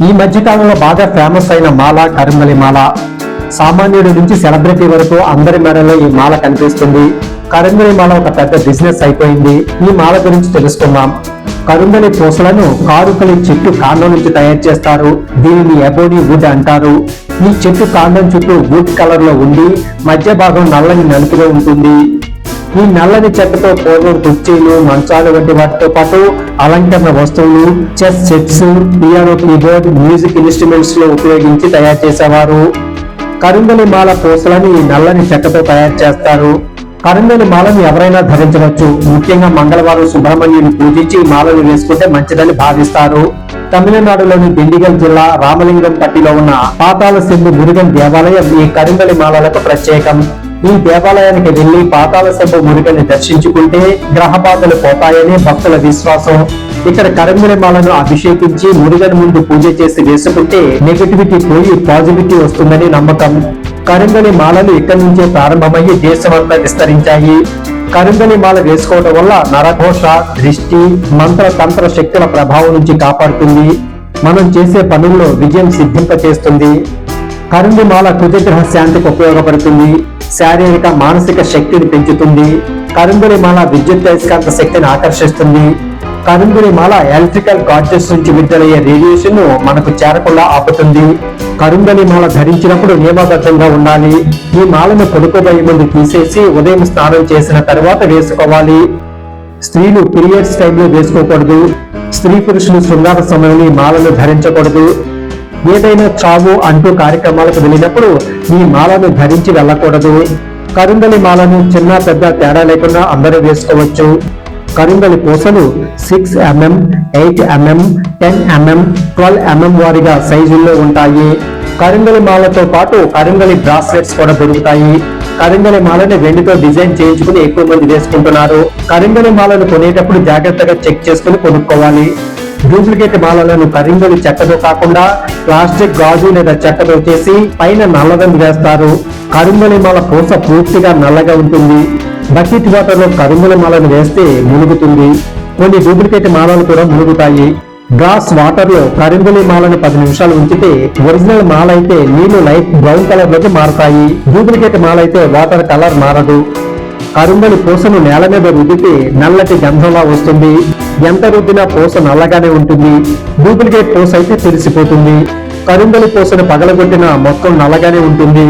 ఈ మధ్య కాలంలో బాగా ఫేమస్ అయిన మాల కరుంగలి మాల. సామాన్యుడి నుంచి సెలబ్రిటీ వరకు అందరి మెడలో ఈ మాల కనిపిస్తుంది. కరుంగలి మాల ఒక పెద్ద బిజినెస్ అయిపోయింది. ఈ మాల గురించి తెలుసుకుందాం. కరుంగలి పూసలను కారుకలి చెట్టు కాండం నుంచి తయారు చేస్తారు. దీనిని ఎబోని వుడ్ అంటారు. ఈ చెట్టు కాండం చుట్టూ వుడ్ కలర్లో ఉండి మధ్య భాగం నల్లని నలుపులో ఉంటుంది. ఈ నల్లని చెక్కతో పూర్వం కుర్చీలు మంచాలు వంటి వాటితో పాటు అలంకరణ వస్తువులు chess sets piano keyboard music ఇన్స్ట్రుమెంట్స్లో ఉపయోగించి తయారు చేసేవారు. కరుంగలి మాల పూసలని ఈ నల్లని చెక్కతో తయారు చేస్తారు. కరుంగలి మాలను ఎవరైనా ధరించవచ్చు. ముఖ్యంగా మంగళవారం సుబ్రహ్మణ్యుని పూజించి ఈ మాలను వేసుకుంటే మంచిదని భావిస్తారు. తమిళనాడులోని దిండిగల్ జిల్లా రామలింగం పట్టిలో ఉన్న పాతాల సింధు మురుగన్ దేవాలయం ఈ కరుంగలి మాలలకు ప్రత్యేకం. ఈ దేవాలయానికి వెళ్ళి పాతాల సభ మురుగని దర్శించుకుంటే గ్రహబాధలు పోతాయనే భక్తుల విశ్వాసం. ఇక్కడ కరంగుల మాలను అభిషేకించి మురుగన్ ముందు పూజ చేసి వేసుకుంటే నెగటివిటీ పోయి పాజిటివిటీ వస్తుందని నమ్మకం. కరంగలి మాలలు ఇక్కడి నుంచే ప్రారంభమయ్యి దేశమంతా విస్తరించాయి. కరుంగలి మాల వేసుకోవడం వల్ల నరఘోష దృష్టి మంత్ర తంత్ర శక్తుల ప్రభావం నుంచి కాపాడుతుంది. మనం చేసే పనుల్లో విజయం సిద్ధింపచేస్తుంది. చేస్తుంది మాల కుజగ్రహ శాంతికి ఉపయోగపడుతుంది. శారీరక మానసిక శక్తిని పెంచుతుంది. కరుంగులి మాల విద్యుత్ అయస్కాంత శక్తిని ఆకర్షిస్తుంది. కరుంగులి మాల ఎలక్ట్రికల్ గాడ్జెస్ నుంచి విడుదలయ్యే రేడియేషన్ను మనకు చేరకుండా ఆపుతుంది. కరుంగలి మాల ధరించినప్పుడు నియమబద్ధంగా ఉండాలి. ఈ మాలను పడుకోబోయే ముందు తీసేసి ఉదయం స్నానం చేసిన తర్వాత వేసుకోవాలి. స్త్రీలు పీరియడ్స్ టైంలో వేసుకోకూడదు. స్త్రీ పురుషులు శృంగార సమయంలో ఈ మాలను ధరించకూడదు. ఏదైనా చావు అంటూ కార్యక్రమాలకు వెళ్ళినప్పుడు ఈ మాలను ధరించి వెళ్ళకూడదు. కరుంగలి మాలను చిన్న పెద్ద తేడా లేకుండా అందరూ వేసుకోవచ్చు. కరుంగలి పూసలు six mm eight mm ten mm twelve mm వారిగా సైజుల్లో ఉంటాయి. కరుంగలి మాలతో పాటు కరుంగలి బ్రాస్లెట్స్ కూడా దొరుకుతాయి. కరింగలి మాలని వెండితో డిజైన్ చేయించుకుని ఎక్కువ మంది వేసుకుంటున్నారు. కరింగలి మాలను కొనేటప్పుడు జాగ్రత్తగా చెక్ చేసుకుని కొనుక్కోవాలి. డూప్లికేట్ మాలలను కరింగలు చెక్కతో కాకుండా ప్లాస్టిక్ గాజు లేదా చెక్కతో చేసి పైన నల్లదని వేస్తారు కరింగలి మాల పూస పూర్తిగా నల్లగా ఉంటుంది. బకెట్ వాటర్లో కరింగలి మాలను వేస్తే మునుగుతుంది. కొన్ని డూప్లికేట్ మాలలు కూడా మునుగుతాయి. గ్లాస్ వాటర్లో కరింగులి మాలను పది నిమిషాలు ఉంచితే ఒరిజినల్ మాల అయితే నీళ్ళు లైట్ బ్రౌన్ కలర్లోకి మారుతాయి. డూప్లికేట్ మాల అయితే వాటర్ కలర్ మారదు. కరుంగలి పూసను నేల మీద రుద్దితే నల్లటి గంధంలా వస్తుంది. ఎంత రుద్దినా పూస నల్లగానే ఉంటుంది. డూప్లికేట్ పూస అయితే తెలిసిపోతుంది. కరుంగలి పూసను పగలగొట్టిన మొత్తం నల్లగానే ఉంటుంది.